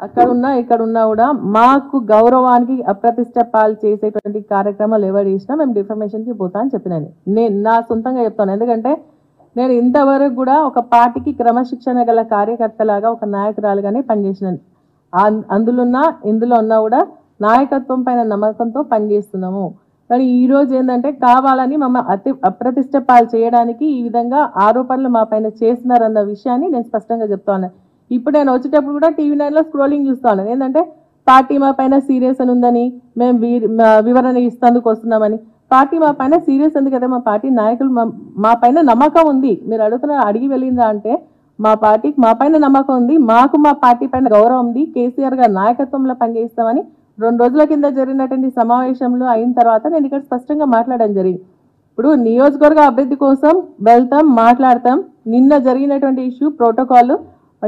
అక్కడ ఉన్నా ఇక్కడ ఉన్నా కూడా మాకు గౌరవానికి అప్రతిష్ట పాలు చేసేటువంటి కార్యక్రమాలు ఎవరు చేసినా మేము డిఫర్మేషన్కి పోతా అని చెప్పినాను నేను. నా సొంతంగా చెప్తాను. ఎందుకంటే నేను ఇంతవరకు కూడా ఒక పార్టీకి క్రమశిక్షణ గల కార్యకర్తలాగా ఒక నాయకురాలుగానే పనిచేసినాను అం- అందులో ఉన్న ఇందులో ఉన్నా కూడా నాయకత్వం పైన నమ్మకంతో పనిచేస్తున్నాము. కానీ ఈ రోజు ఏంటంటే కావాలని మమ్మల్ని అతి అప్రతిష్ట పాలు చేయడానికి ఈ విధంగా ఆరోపణలు మా పైన చేస్తున్నారన్న విషయాన్ని నేను స్పష్టంగా చెప్తాను ఇప్పుడు నేను వచ్చేటప్పుడు కూడా టీవీ నైన్లో స్క్రోలింగ్ చూస్తాను ఏంటంటే పార్టీ మా పైన సీరియస్ అని ఉందని మేము వివరణ ఇస్తందుకు వస్తున్నామని. పార్టీ మా పైన సీరియస్ ఎందుకంటే మా పార్టీ నాయకులు మా- పైన నమ్మకం ఉంది. మీరు అడుగుతున్న అడిగి వెళ్ళిందా అంటే మా పార్టీకి మా పైన నమ్మకం ఉంది. మాకు మా పార్టీ పైన గౌరవం ఉంది. కేసీఆర్ గారు నాయకత్వంలో పనిచేస్తామని రెండు రోజుల కింద జరిగినటువంటి సమావేశంలో అయిన తర్వాత నేను ఇక్కడ స్పష్టంగా మాట్లాడడం జరిగింది. ఇప్పుడు నియోజకవర్గ అభివృద్ధి కోసం వెళ్తాం మాట్లాడతాం. నిన్న జరిగినటువంటి ఇష్యూ ప్రోటోకాల్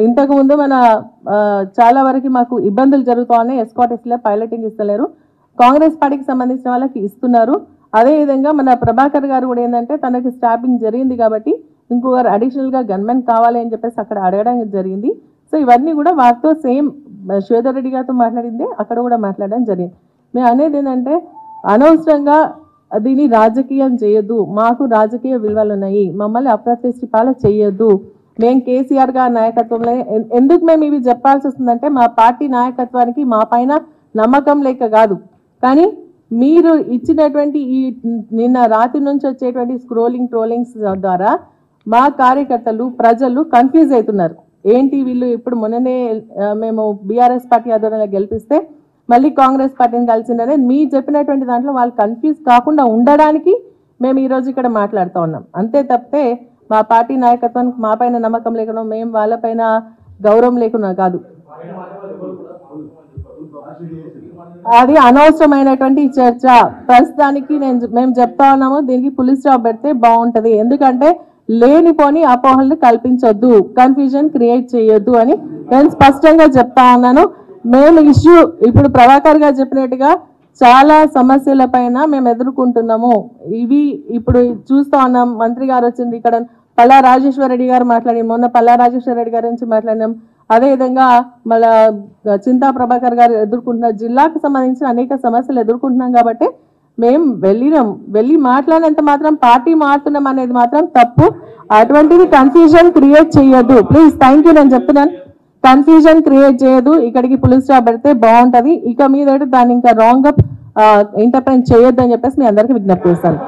ఇంతకుముందు మన చాలా వరకు మాకు ఇబ్బందులు జరుగుతున్నాయి. ఎస్కాటెస్లో పైలటింగ్ ఇస్తలేరు. కాంగ్రెస్ పార్టీకి సంబంధించిన వాళ్ళకి ఇస్తున్నారు. అదేవిధంగా మన ప్రభాకర్ గారు కూడా ఏంటంటే తనకి స్టాపింగ్ జరిగింది కాబట్టి ఇంకొకరు అడిషనల్గా గన్మెన్ కావాలి అని చెప్పేసి అక్కడ అడగడం జరిగింది. సో ఇవన్నీ కూడా వారితో సేమ్ శ్వేతర్ రెడ్డి గారితో మాట్లాడిందే అక్కడ కూడా మాట్లాడడం జరిగింది. మేము అనేది ఏంటంటే అనవసరంగా దీన్ని రాజకీయం చేయొద్దు. మాకు రాజకీయ విలువలు ఉన్నాయి. మమ్మల్ని అప్రతిష్ఠిపాల చేయొద్దు. మేము కేసీఆర్ గారి నాయకత్వంలో ఎందుకు మేము ఇవి చెప్పాల్సి వస్తుందంటే మా పార్టీ నాయకత్వానికి మా పైన నమ్మకం లేక కాదు. కానీ మీరు ఇచ్చినటువంటి ఈ నిన్న రాత్రి నుంచి వచ్చేటువంటి స్క్రోలింగ్ ట్రోలింగ్స్ ద్వారా మా కార్యకర్తలు ప్రజలు కన్ఫ్యూజ్ అవుతున్నారు. ఏంటి వీళ్ళు ఇప్పుడు మొన్ననే మేము బీఆర్ఎస్ పార్టీ ఆధ్వర్యంలో గెలిపిస్తే మళ్ళీ కాంగ్రెస్ పార్టీని కలిసిందనే మీరు చెప్పినటువంటి దాంట్లో వాళ్ళు కన్ఫ్యూజ్ కాకుండా ఉండడానికి మేము ఈరోజు ఇక్కడ మాట్లాడుతూ ఉన్నాం. అంతే తప్పితే మా పార్టీ నాయకత్వానికి మా పైన నమ్మకం లేకుండా మేము వాళ్ళపైన గౌరవం లేకుండా కాదు. అది అనవసరమైనటువంటి చర్చ. ప్రస్తుతానికి నేను మేము చెప్తా ఉన్నాము దీనికి పులిస్ స్టాప్ పెడితే బాగుంటది. ఎందుకంటే లేనిపోని అపోహలను కల్పించొద్దు కన్ఫ్యూజన్ క్రియేట్ చేయొద్దు అని నేను స్పష్టంగా చెప్తా ఉన్నాను. మేము ఇష్యూ ఇప్పుడు ప్రభాకర్ గారు చెప్పినట్టుగా చాలా సమస్యల పైన మేము ఎదుర్కొంటున్నాము. ఇవి ఇప్పుడు చూస్తా ఉన్నాం. మంత్రి గారు వచ్చింది ఇక్కడ. పల్లా రాజేశ్వర రెడ్డి గారు మాట్లాడి మొన్న పల్లా రాజేశ్వర రెడ్డి గారి నుంచి మాట్లాడినాం. అదేవిధంగా మళ్ళా చింతా ప్రభాకర్ గారు ఎదుర్కొంటున్న జిల్లాకు సంబంధించిన అనేక సమస్యలు ఎదుర్కొంటున్నాం కాబట్టి మేము వెళ్ళినాం. వెళ్ళి మాట్లాడినంత మాత్రం పార్టీ మారుతున్నాం అనేది మాత్రం తప్పు. అటువంటిది కన్ఫ్యూజన్ క్రియేట్ చేయొద్దు. ప్లీజ్ థ్యాంక్ యూ నేను చెప్తున్నాను. కన్ఫ్యూజన్ క్రియేట్ చేయదు. ఇక్కడికి పులిస్ స్టాప్ పెడితే బాగుంటది. ఇక మీద దాన్ని ఇంకా రాంగ్గా ఇంటర్ప్రెట్ చేయొద్దు అని చెప్పేసి మీ అందరికీ విజ్ఞప్తి చేస్తాను.